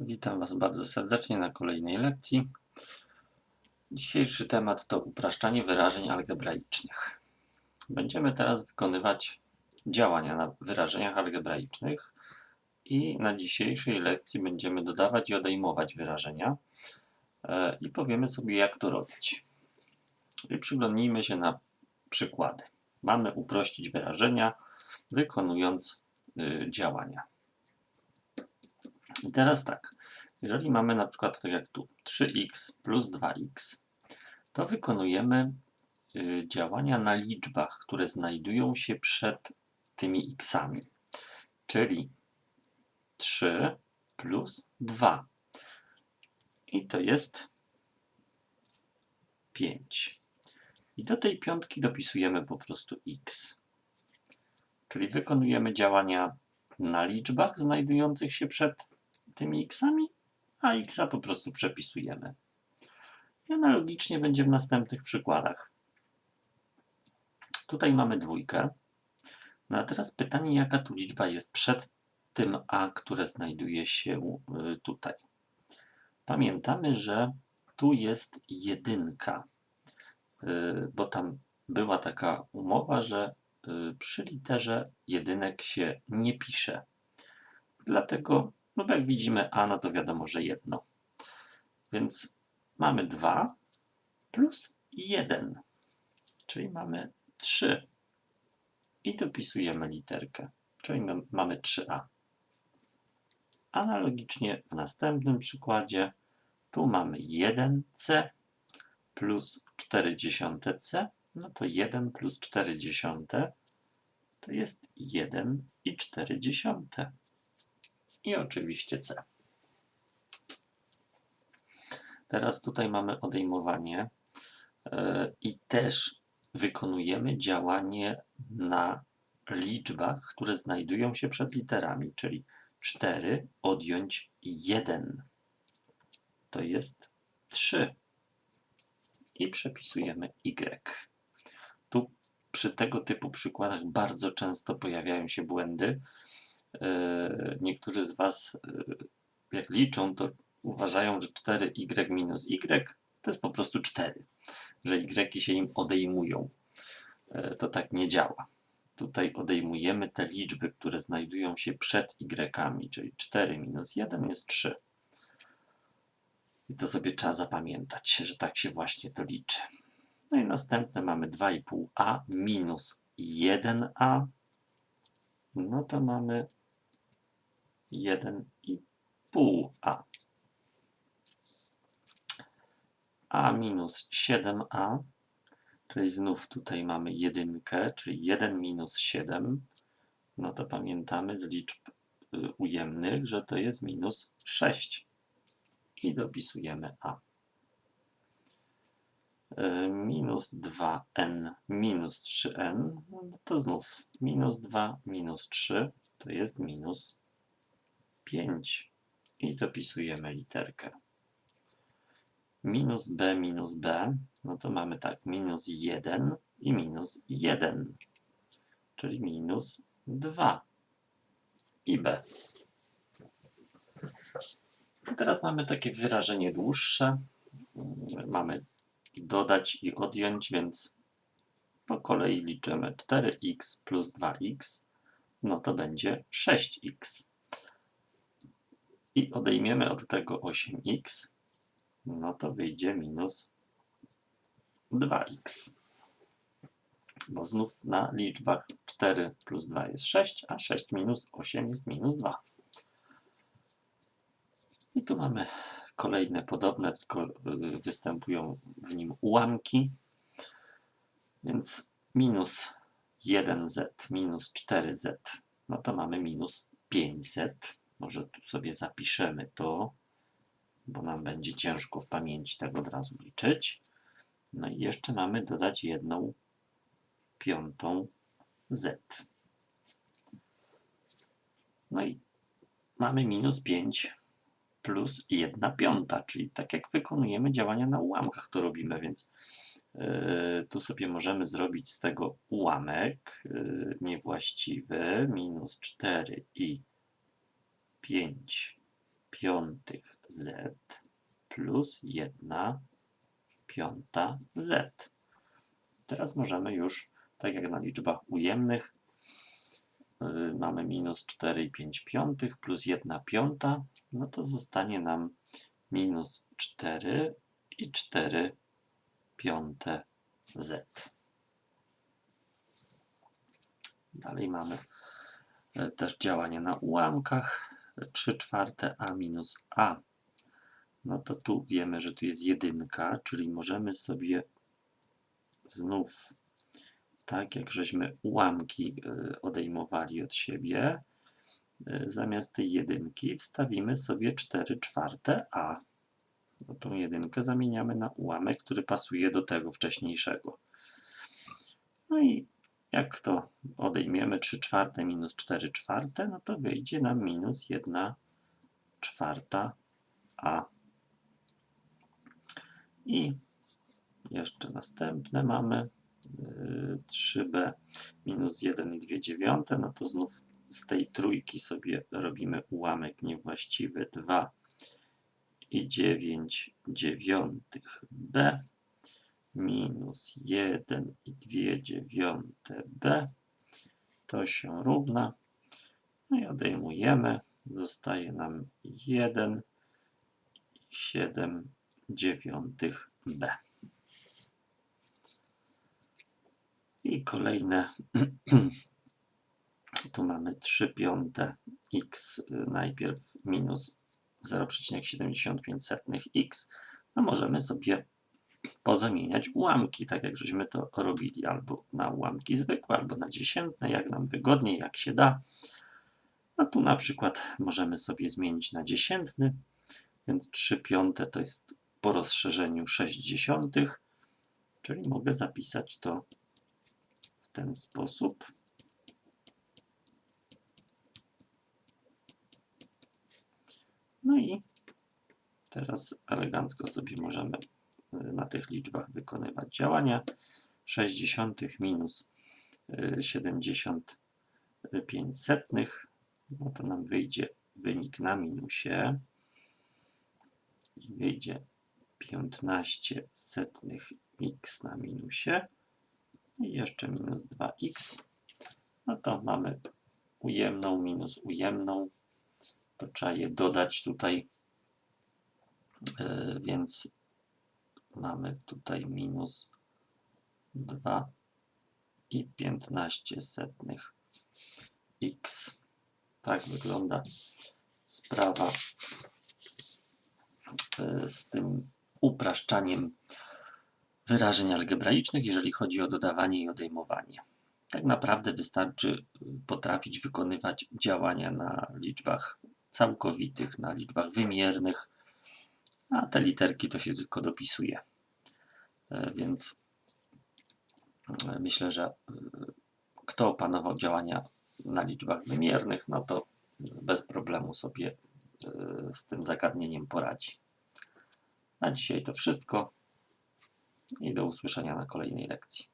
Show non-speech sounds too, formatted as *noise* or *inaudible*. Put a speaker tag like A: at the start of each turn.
A: Witam Was bardzo serdecznie na kolejnej lekcji. Dzisiejszy temat to upraszczanie wyrażeń algebraicznych. Będziemy teraz wykonywać działania na wyrażeniach algebraicznych i na dzisiejszej lekcji będziemy dodawać i odejmować wyrażenia e, i powiemy sobie jak to robić. I przyglądnijmy się na przykłady. Mamy uprościć wyrażenia wykonując y, działania. I teraz tak, jeżeli mamy na przykład tak jak tu 3x plus 2x, to wykonujemy y, działania na liczbach, które znajdują się przed tymi xami, czyli 3 plus 2 i to jest 5. I do tej piątki dopisujemy po prostu x. Czyli wykonujemy działania na liczbach znajdujących się przed tymi xami, a xa po prostu przepisujemy. I analogicznie będzie w następnych przykładach. Tutaj mamy dwójkę. No a teraz pytanie, jaka tu liczba jest przed tym a, które znajduje się y, tutaj. Pamiętamy, że tu jest jedynka, y, bo tam była taka umowa, że y, przy literze jedynek się nie pisze. Dlatego no bo jak widzimy A, no to wiadomo, że jedno. Więc mamy 2 plus 1, czyli mamy 3. I dopisujemy literkę, czyli mamy 3A. Analogicznie w następnym przykładzie tu mamy 1C plus 40C, no to 1 plus 40 to jest 1 i 40 i oczywiście C. Teraz tutaj mamy odejmowanie e, i też wykonujemy działanie na liczbach, które znajdują się przed literami, czyli 4 odjąć 1. To jest 3. I przepisujemy Y. Tu przy tego typu przykładach bardzo często pojawiają się błędy, niektórzy z Was, e, jak liczą, to uważają, że 4y minus y to jest po prostu 4, że y się im odejmują. E, to tak nie działa. Tutaj odejmujemy te liczby, które znajdują się przed y, czyli 4 minus 1 jest 3. I to sobie trzeba zapamiętać, że tak się właśnie to liczy. No i następne mamy 2,5a minus 1a. No to mamy 1,5a. a minus 7a, czyli znów tutaj mamy jedynkę, czyli 1 minus 7, no to pamiętamy z liczb y, ujemnych, że to jest minus 6. I dopisujemy a. Y, minus 2n minus 3n, no to znów minus 2 minus 3 to jest minus 5 i dopisujemy literkę. Minus b minus b, no to mamy tak, minus 1 i minus 1, czyli minus 2 i b. I teraz mamy takie wyrażenie dłuższe. Mamy dodać i odjąć, więc po kolei liczymy 4x plus 2x, no to będzie 6x i odejmiemy od tego 8x, no to wyjdzie minus 2x. Bo znów na liczbach 4 plus 2 jest 6, a 6 minus 8 jest minus 2. I tu mamy kolejne podobne, tylko y, występują w nim ułamki. Więc minus 1z minus 4z, no to mamy minus 5z. Może tu sobie zapiszemy to, bo nam będzie ciężko w pamięci tak od razu liczyć. No i jeszcze mamy dodać jedną piątą z. No i mamy minus 5 plus 1 piąta, czyli tak jak wykonujemy działania na ułamkach to robimy, więc yy, tu sobie możemy zrobić z tego ułamek yy, niewłaściwy, minus 4 i 5 piątych z plus 1 piąta z. Teraz możemy już, tak jak na liczbach ujemnych, yy, mamy minus 4,5 piątych plus 1 piąta, no to zostanie nam minus 4 i 4 piąte z. Dalej mamy e, też działanie na ułamkach. 3 czwarte a minus a. No to tu wiemy, że tu jest jedynka, czyli możemy sobie znów, tak jak żeśmy ułamki y, odejmowali od siebie, y, zamiast tej jedynki wstawimy sobie 4 czwarte a. No tą jedynkę zamieniamy na ułamek, który pasuje do tego wcześniejszego. No i jak to odejmiemy 3 czwarte minus 4 czwarte, no to wyjdzie nam minus 1 czwarta a. I jeszcze następne mamy yy, 3b minus 1 i 2 dziewiąte, no to znów z tej trójki sobie robimy ułamek niewłaściwy 2 i 9 dziewiątych b minus 1 i 2 dziewiąte b to się równa. No i odejmujemy. Zostaje nam 1 i 7 dziewiątych b. I kolejne. *clears throat* tu mamy 3 piąte x najpierw minus 0,75x. No możemy sobie pozamieniać ułamki, tak jak żeśmy to robili, albo na ułamki zwykłe, albo na dziesiętne, jak nam wygodniej, jak się da. A tu na przykład możemy sobie zmienić na dziesiętny, więc 3 piąte to jest po rozszerzeniu 6 dziesiątych, czyli mogę zapisać to w ten sposób. No i teraz elegancko sobie możemy na tych liczbach wykonywać działania. 60 minus y, 75 setnych, no to nam wyjdzie wynik na minusie. I wyjdzie 15 setnych x na minusie. I jeszcze minus 2x. No to mamy ujemną minus ujemną. To trzeba je dodać tutaj. Yy, więc mamy tutaj minus 2 i 15 setnych x. Tak wygląda sprawa yy, z tym upraszczaniem wyrażeń algebraicznych, jeżeli chodzi o dodawanie i odejmowanie. Tak naprawdę wystarczy y, potrafić wykonywać działania na liczbach całkowitych, na liczbach wymiernych, a te literki to się tylko dopisuje. E, Więc e, myślę, że y, kto opanował działania na liczbach wymiernych, no to bez problemu sobie z tym zagadnieniem poradzi. Na dzisiaj to wszystko i do usłyszenia na kolejnej lekcji.